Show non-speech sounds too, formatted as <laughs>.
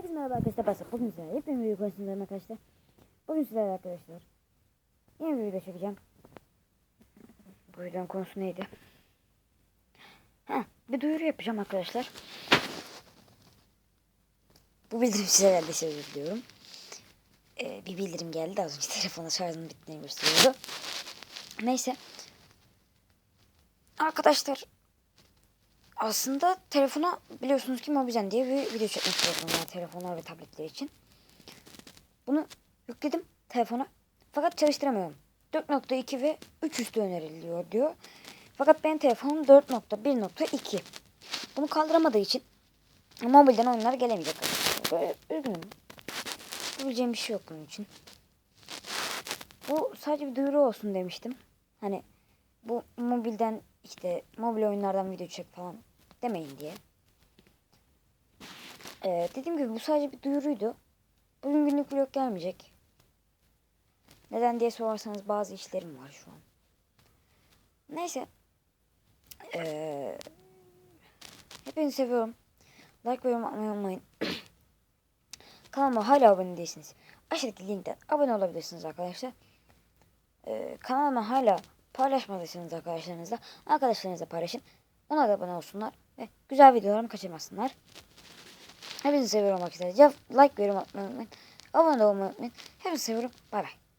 Herkese merhaba arkadaşlar. Basıp bugün sizlerle hepiniz video konusundayım arkadaşlar. Bugün sizlerle arkadaşlar. Yeni bir video çekeceğim. Bu videonun konusu neydi? Ha, bir duyuru yapacağım arkadaşlar. Bu bildirim size geldiyse özür diliyorum. Ee, bir bildirim geldi az önce <laughs> telefona şarjının bittiğini gösteriyordu. Neyse. Arkadaşlar aslında telefona biliyorsunuz ki Mobizen diye bir video çekmek istiyorum yani telefonlar ve tabletler için. Bunu yükledim telefona fakat çalıştıramıyorum. 4.2 ve 3 üstü öneriliyor diyor. Fakat benim telefonum 4.1.2. Bunu kaldıramadığı için mobilden oyunlar gelemeyecek. Böyle üzgünüm. Yapabileceğim bir şey yok bunun için. Bu sadece bir duyuru olsun demiştim. Hani bu mobilden işte mobil oyunlardan video çek falan demeyin diye. Ee, dediğim gibi bu sadece bir duyuruydu. Bugün günlük vlog gelmeyecek. Neden diye sorarsanız bazı işlerim var şu an. Neyse. Ee, hepinizi seviyorum. Like ve yorum atmayı unutmayın. <clears throat> Kanalıma hala abone değilsiniz. Aşağıdaki linkten abone olabilirsiniz arkadaşlar. Ee, kanalıma hala paylaşmadıysanız arkadaşlarınızla arkadaşlarınızla paylaşın. Ona da abone olsunlar ve güzel videolarımı kaçırmasınlar. Hepinizi seviyorum arkadaşlar. Like ve yorum atmayı unutmayın. Abone olmayı unutmayın. Hepinizi seviyorum. Bay bay.